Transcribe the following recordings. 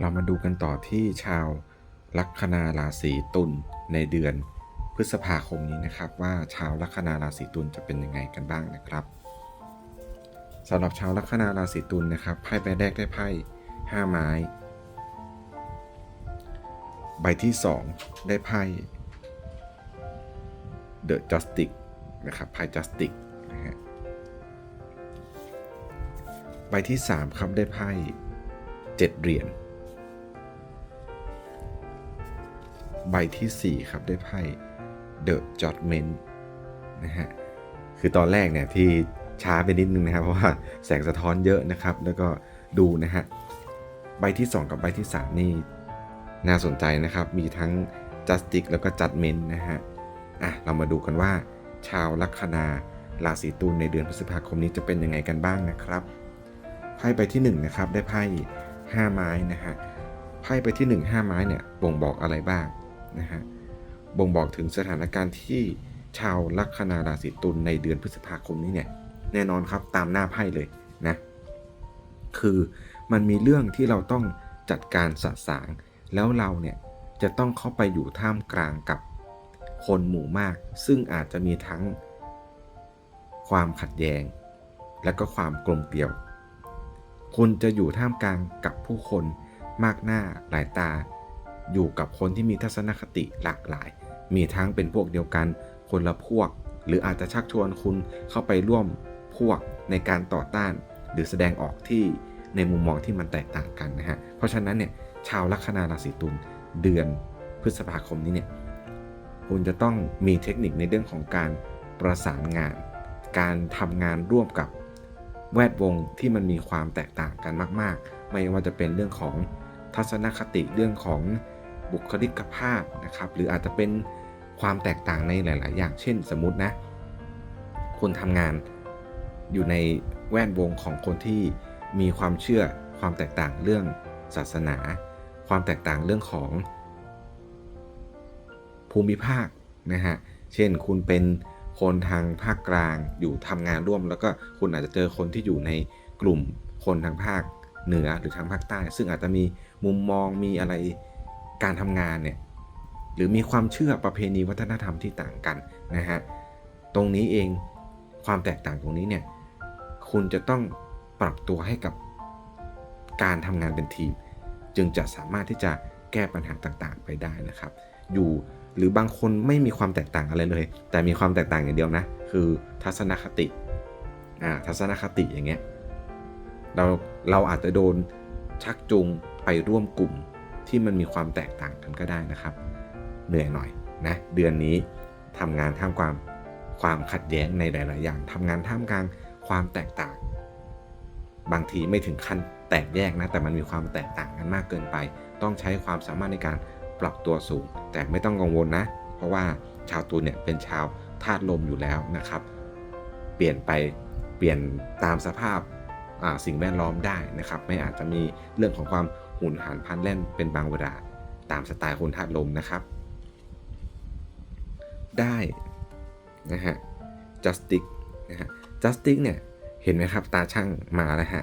เรามาดูกันต่อที่ชาวลัคนาราศีตุลในเดือนพฤษภาคมนี้นะครับ ว่าชาวลัคนาราศีตุลจะเป็นยังไงกันบ้างนะครับสำหรับชาวลัคนาราศีตุลนะครับไพ่ใบแรกได้ไพ่ห้าไม้ ใบที่สองได้ไพ่ The Justice นะครับไพ่ Justice นะฮะใบที่สามครับได้ไพ่เจ็ดเหรียญ ใบที่ 4 ครับได้ไพ่ The Judgment นะฮะ คือตอนแรกเนี่ยที่ช้าไปนิดนึงนะครับ เพราะว่าแสงสะท้อนเยอะนะครับ แล้วก็ดูนะฮะ ใบที่ 2 กับใบที่ 3 นี่น่าสนใจนะครับ มีทั้ง Justice แล้วก็ Judgment นะฮะ อะ เรามาดูกันว่า ชาวลัคนาราศีตุลในเดือนพฤษภาคมนี้จะเป็นยังไงกันบ้างนะครับไพ่ใบที่1นะครับได้ไพ่5ไม้นะฮะไพ่ไปที่ 1 5 ไม้เนี่ยบ่งบอกอะไรบ้าง นะฮะบ่งบอกถึงสถานการณ์ที่ชาวลัคนาราศีตุลในเดือนพฤษภาคมนี้เนี่ยแน่นอนครับตามหน้าไพ่เลยนะคือมันมีเรื่องที่เราต้องจัดการสะสาง แล้วเราเนี่ยจะต้องเข้าไปอยู่ท่ามกลางกับคนหมู่มาก ซึ่งอาจจะมีทั้งความขัดแย้ง และก็ความกลมเกลียว คุณจะอยู่ท่ามกลางกับผู้คนมากหน้าหลายตา อยู่กับคนที่มีทัศนคติหลากหลาย มีทั้งเป็นพวกเดียวกัน คนละพวก หรืออาจจะชักชวนคุณเข้าไปร่วมพวกในการต่อต้าน หรือแสดงออกที่ในมุมมองที่มันแตกต่างกันนะฮะ เพราะฉะนั้นเนี่ยชาวลัคนาราศีตุลเดือนพฤษภาคมนี้เนี่ยคุณจะต้องมีเทคนิคในเรื่องของการประสานงาน การทำงานร่วมกับแวดวงที่มันมีความแตกต่างกันมาก ๆ ไม่ว่าจะเป็นเรื่องของทัศนคติเรื่องของ บุคลิกภาพนะครับ หรืออาจจะเป็นความแตกต่างในหลาย ๆ อย่าง เช่น สมมตินะคุณทำงานอยู่ในแวดวงของคนที่มีความเชื่อความแตกต่างเรื่องศาสนา ความแตกต่างเรื่องของภูมิภาคนะฮะ เช่นคุณเป็นคนทางภาคกลางอยู่ทำงานร่วม แล้วก็คุณอาจจะเจอคนที่อยู่ในกลุ่มคนทางภาคเหนือหรือทางภาคใต้ ซึ่งอาจจะมีมุมมองมีอะไร การทำงานเนี่ยหรือมีความเชื่อประเพณีวัฒนธรรมที่ต่างกันนะฮะตรงนี้เองความแตกต่างตรงนี้เนี่ยคุณจะต้องปรับตัวให้กับการทำงานเป็นทีม จึงจะสามารถที่จะแก้ปัญหาต่างๆ ไปได้นะครับ อยู่หรือบางคนไม่มีความแตกต่างอะไรเลย แต่มีความแตกต่างอย่างเดียวนะ คือทัศนคติอ่าทัศนคติอย่างเงี้ยเราเราอาจจะโดนชักจูงไปร่วมกลุ่ม ที่มันมีความแตกต่างกันก็ได้นะครับ เหนื่อยหน่อยนะเดือนนี้ทำงานท่ามกลางความขัดแย้งในหลาย ๆ อย่างทำงานท่ามกลางความแตกต่าง บางทีไม่ถึงขั้นแตกแยกนะ แต่มันมีความแตกต่างกันมากเกินไป ต้องใช้ความสามารถในการปรับตัวสูง แต่ไม่ต้องกังวลนะ เพราะว่าชาวตุลเนี่ยเป็นชาวธาตุลมอยู่แล้วนะครับ เปลี่ยนไปเปลี่ยนตามสภาพสิ่งแวดล้อมได้นะครับ ไม่อาจจะมีเรื่องของความ หุนหันพันแล่นเป็นบางเวลาตามสไตล์คนธาตุลมนะครับ ได้นะฮะ justice นะฮะ justice เนี่ยเห็นไหมครับตาช่างมาแล้วฮะ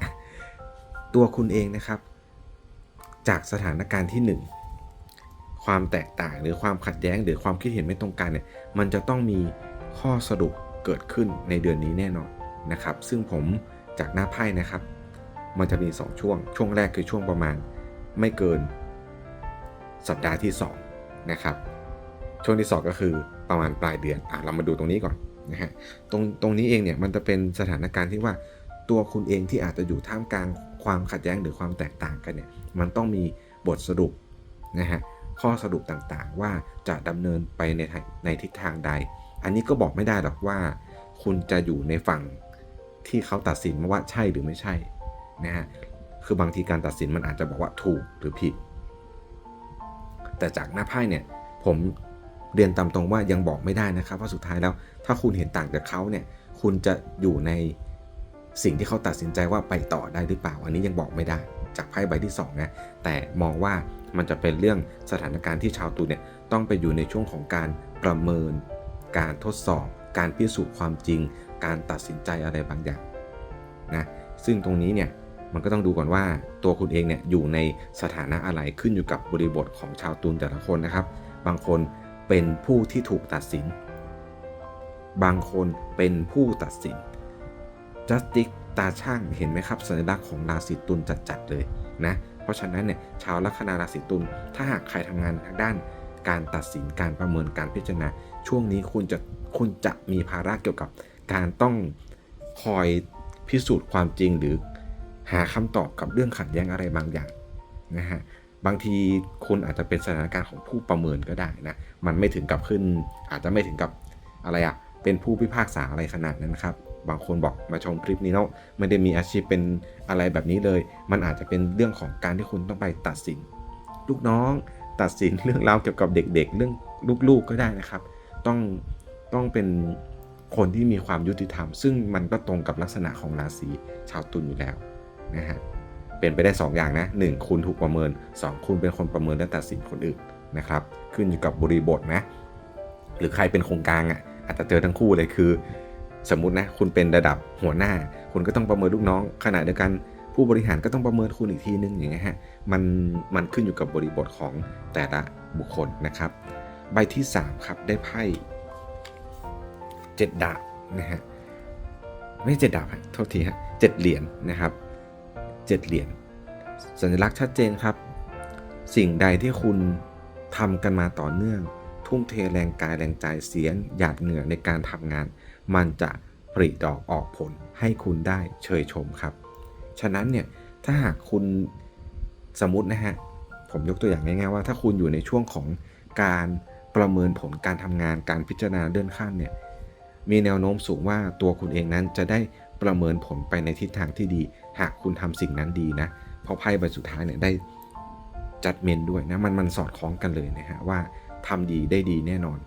ตัวคุณเองนะครับ จากสถานการณ์ที่ 1 ความแตกต่างหรือความขัดแย้งหรือความคิดเห็นไม่ตรงกันเนี่ยมันจะต้องมีข้อสรุปเกิดขึ้นในเดือนนี้แน่นอนนะครับ ซึ่งผมจากหน้าไพ่นะครับ มันจะมี 2 ช่วง ช่วงแรกคือช่วงประมาณ ไม่เกิน สัปดาห์ที่ 2 นะครับ ช่วงที่ 2 ก็คือประมาณปลายเดือนอะเรามาดูตรงนี้ก่อนนะฮะตรงตรงนี้เองเนี่ยมันจะเป็นสถานการณ์ที่ว่าตัวคุณเองที่อาจจะอยู่ท่ามกลางความขัดแย้งหรือความแตกต่างกันเนี่ยมันต้องมีบทสรุปนะฮะข้อสรุปต่างๆ ว่าจะดำเนินไปในในทิศทางใด อันนี้ก็บอกไม่ได้หรอกว่า คุณจะอยู่ในฝั่งที่เขาตัดสินมาว่าใช่หรือไม่ใช่นะฮะ คือบางทีการตัดสินมันอาจจะบอกว่าถูกหรือผิด แต่จากหน้าไพ่เนี่ยผมเรียนตามตรงว่ายังบอกไม่ได้นะครับว่าสุดท้ายแล้ว ถ้าคุณเห็นต่างจากเขาเนี่ยคุณจะอยู่ในสิ่งที่เขาตัดสินใจว่าไปต่อได้หรือเปล่า อันนี้ยังบอกไม่ได้ จากไพ่ใบที่2นะแต่มองว่ามันจะเป็นเรื่องสถานการณ์ที่ชาวตุลเนี่ยต้องไปอยู่ในช่วงของการประเมิน การทดสอบ การพิสูจน์ความจริง การตัดสินใจอะไรบางอย่างนะซึ่งตรงนี้เนี่ย มันก็ต้องดูก่อนว่าตัวคุณเองเนี่ยอยู่ในสถานะอะไรขึ้นอยู่กับบริบทของชาวตุลแต่ละคนนะครับ บางคนเป็นผู้ที่ถูกตัดสิน บางคนเป็นผู้ตัดสินจัสติกตาช่างเห็นไหมครับสัญลักษณ์ของราศีตุลจัดๆเลยนะเพราะฉะนั้นเนี่ยชาวลัคนาราศีตุลถ้าหากใครทำงานทางด้าน การตัดสินการประเมินการพิจารณา ช่วงนี้คุณจะคุณจะมีภาระเกี่ยวกับการต้องคอยพิสูจน์ความจริงหรือ หาคำตอบกับเรื่องขัดแย้งอะไรบางอย่างนะฮะบางทีคุณอาจจะเป็นสถานการณ์ของผู้ประเมินก็ได้นะมันไม่ถึงกับขึ้น อาจจะไม่ถึงกับอะไรอะเป็นผู้พิพากษาอะไรขนาดนั้นครับบางคนบอกมาชมคลิปนี้แล้วไม่ได้มีอาชีพเป็นอะไรแบบนี้เลย มันอาจจะเป็นเรื่องของการที่คุณต้องไปตัดสิน ลูกน้องตัดสินเรื่องราวเกี่ยวกับเด็ก ๆ เรื่องลูกๆก็ได้นะครับ ต้องต้องเป็นคนที่มีความยุติธรรม ซึ่งมันก็ตรงกับลักษณะของราศีชาวตุลอยู่แล้ว นะฮะเป็นไปได้ 2 อย่างนะ 1 คุณถูกประเมิน 2 คุณเป็นคนประเมินและตัดสินคนอื่นนะครับขึ้นอยู่กับบริบทนะ หรือใครเป็นโครงกลางอะอาจจะเจอทั้งคู่เลยคือ สมมุตินะคุณเป็นระดับหัวหน้า คุณก็ต้องประเมินลูกน้อง ขณะเดียวกันผู้บริหารก็ต้องประเมินคุณอีกทีนึงอย่างเงี้ยฮะมันมันขึ้นอยู่กับบริบทของแต่ละบุคคลนะครับ ใบที่ 3 ครับได้ไพ่เจ็ดดาบนะฮะไม่เจ็ดดาบโทษทีฮะเจ็ดเหรียญนะครับ เจ็ดเหรียญสัญลักษณ์ชัดเจนครับ สิ่งใดที่คุณทำกันมาต่อเนื่อง ทุ่มเทแรงกายแรงใจเสียงหยาดเหงื่อในการทำงาน มันจะปริดอกออกผลให้คุณได้เชยชมครับ ฉะนั้นเนี่ยถ้าหากคุณสมมตินะฮะผมยกตัวอย่างง่ายๆว่า ถ้าคุณอยู่ในช่วงของการประเมินผลการทำงานการพิจารณาเลื่อนขั้นเนี่ยมีแนวโน้มสูงว่าตัวคุณเองนั้นจะได้ ประเมินผลไปในทิศทางที่ดี หากคุณทำสิ่งนั้นดีนะ เพราะไพ่ใบสุดท้ายเนี่ยได้จัดเมนด้วยนะมันมันสอดคล้องกันเลยนะฮะว่าทำดีได้ดีแน่นอน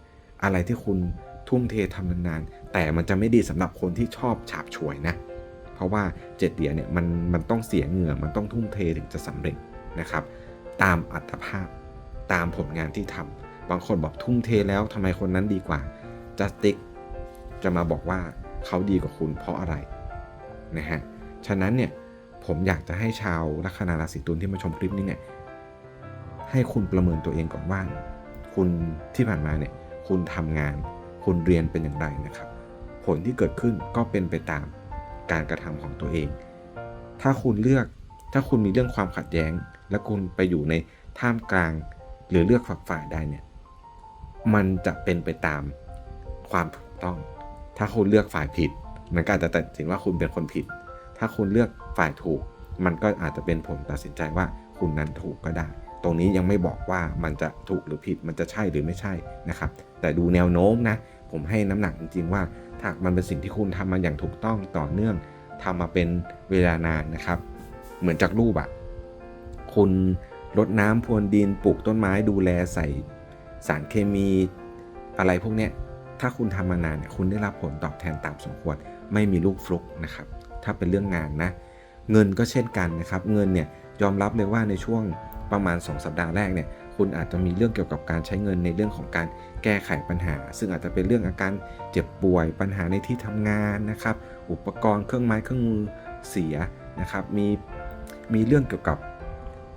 อะไรที่คุณทุ่มเททำนานๆ แต่มันจะไม่ดีสำหรับคนที่ชอบฉาบฉวยนะ เพราะว่าเจ็ดเหรียญเนี่ยมันมันต้องเสียเหงื่อ มันต้องทุ่มเทถึงจะสำเร็จนะครับ ตามอัตภาพ ตามผลงานที่ทำบางคนบอกทุ่มเทแล้วทำไมคนนั้นดีกว่าจัสติกจะมาบอกว่าเขาดีกว่าคุณเพราะอะไร นะฮะ ฉะนั้นเนี่ยผมอยากจะให้ชาวลัคนาราศีตุลที่มาชมคลิปนี้เนี่ยให้คุณประเมินตัวเองก่อนว่าคุณที่ผ่านมาเนี่ยคุณทำงาน คุณเรียนเป็นอย่างไรนะครับ ผลที่เกิดขึ้นก็เป็นไปตามการกระทำของตัวเอง ถ้าคุณเลือกถ้าคุณมีเรื่องความขัดแย้ง และคุณไปอยู่ในท่ามกลาง หรือเลือกฝักฝ่ายได้เนี่ยมันจะเป็นไปตามความถูกต้อง ถ้าคุณเลือกฝ่ายผิด มันก็อาจจะตัดสินว่าคุณเป็นคนผิด ถ้าคุณเลือกฝ่ายถูก มันก็อาจจะเป็นผลตัดสินใจว่าคุณนั้นถูกก็ได้ ตรงนี้ยังไม่บอกว่ามันจะถูกหรือผิด มันจะใช่หรือไม่ใช่นะครับ แต่ดูแนวโน้มนะ ผมให้น้ำหนักจริงๆว่า ถ้ามันเป็นสิ่งที่คุณทำมาอย่างถูกต้องต่อเนื่องทำมาเป็นเวลานานนะครับ เหมือนจากรูปอะคุณรดน้ำพรวนดินปลูกต้นไม้ดูแลใส่สารเคมีอะไรพวกเนี้ยถ้าคุณทำมานานเนี่ยคุณได้รับผลตอบแทนตามสมควร ไม่มีลูกฟลุกนะครับ ถ้าเป็นเรื่องงานนะ เงินก็เช่นกันนะครับ เงินเนี่ยยอมรับเลยว่าในช่วงประมาณ 2 สัปดาห์แรกเนี่ย คุณอาจจะมีเรื่องเกี่ยวกับการใช้เงินในเรื่องของการแก้ไขปัญหา ซึ่งอาจจะเป็นเรื่องอาการเจ็บป่วยปัญหาในที่ทำงานนะครับ อุปกรณ์เครื่องไม้เครื่องมือเสียนะครับ มีมีเรื่องเกี่ยวกับ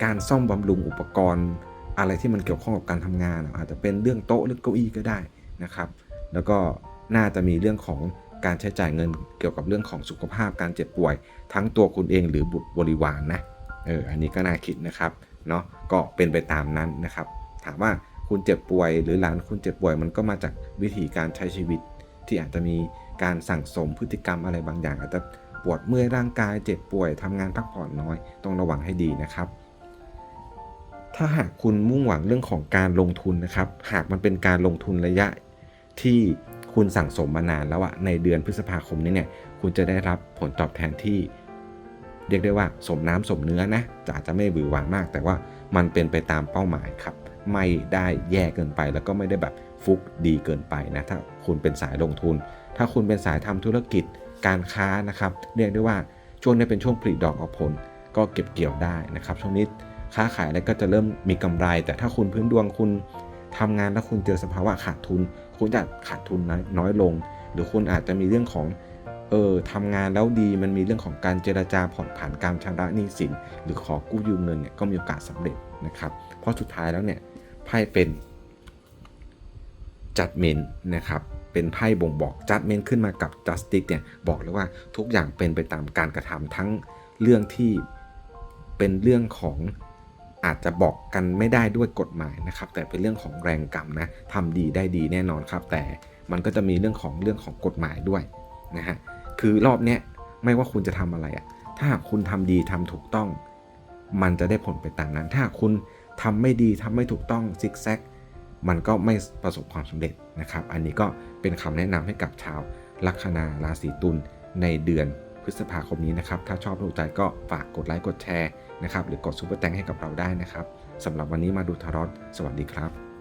การซ่อมบำรุงอุปกรณ์อะไรที่มันเกี่ยวข้องกับการทำงาน อาจจะเป็นเรื่องโต๊ะเรื่องเก้าอี้ก็ได้นะครับ แล้วก็น่าจะมีเรื่องของ การใช้จ่ายเงินเกี่ยวกับเรื่องของสุขภาพการเจ็บป่วย ทั้งตัวคุณเองหรือบุตรบริวารนนะเอออันนี้ก็น่าคิดนะครับเนาะก็เป็นไปตามนั้นนะครับ ถามว่าคุณเจ็บป่วย หรือหลานคุณเจ็บป่วยมันก็มาจากวิธีการใช้ชีวิต ที่อาจจะมีการสั่งสมพฤติกรรมอะไรบางอย่าง อาจจะปวดเมื่อยร่างกายเจ็บป่วยทำงานพักผ่อนน้อย ต้องระวังให้ดีนะครับ ถ้าหากคุณมุ่งหวังเรื่องของการลงทุนนะครับ หากมันเป็นการลงทุนระยะที่ คุณสั่งสมมานานแล้วอะในเดือนพฤษภาคมนี้เนี่ย คุณจะได้รับผลตอบแทนที่ เรียกได้ว่าสมน้ำสมเนื้อนะจะอาจจะไม่บือหวามาก แต่ว่ามันเป็นไปตามเป้าหมายครับ ไม่ได้แย่เกินไปแล้วก็ไม่ได้แบบฟุกดีเกินไปนะถ้าคุณเป็นสายลงทุน ถ้าคุณเป็นสายทำธุรกิจการค้านะครับ เรียกได้ว่าช่วงนี้เป็นช่วงผลิดอกออกผล ก็เก็บเกี่ยวได้นะครับ ช่วงนี้ค้าขายแล้วก็จะเริ่มมีกำไร แต่ถ้าคุณพื้นดวงคุณทำงานแล้วคุณเจอสภาวะขาดทุน คุณจะขาดทุนน้อยลง หรือคุณอาจจะมีเรื่องของเออทำงานแล้วดีมันมีเรื่องของการเจราจาผ่อนผันการชำระหนี้สิน หรือขอกู้ยืมเงินเนี่ยก็มีโอกาสสำเร็จนะครับ เพราะสุดท้ายแล้วเนี่ยไพ่เป็น judgment นะครับเป็นไพ่บ่งบอก judgment ขึ้นมากับ justice เนี่ยบอกเลยว่าทุกอย่างเป็นไปตามการกระทำทั้งเรื่องที่เป็นเรื่องของ อาจจะบอกกันไม่ได้ด้วยกฎหมายนะครับ แต่เป็นเรื่องของแรงกรรมนะทำดีได้ดีแน่นอนครับ แต่มันก็จะมีเรื่องของเรื่องของกฎหมายด้วยนะฮะคือรอบเนี้ยไม่ว่าคุณจะทำอะไรอะถ้าหากคุณทำดีทำถูกต้อง มันจะได้ผลไปตามนั้น ถ้าคุณทำไม่ดีทำไม่ถูกต้องซิกแซกมันก็ไม่ประสบความสำเร็จนะครับ อันนี้ก็เป็นคำแนะนำให้กับชาวลัคนาราศีตุลในเดือนพฤษภาคมนี้นะครับ ถ้าชอบถูกใจก็ฝากกดไลค์กดแชร์ นะครับหรือกดซูเปอร์แตงให้กับเราได้นะครับสำหรับวันนี้มาดูทารอตสวัสดีครับ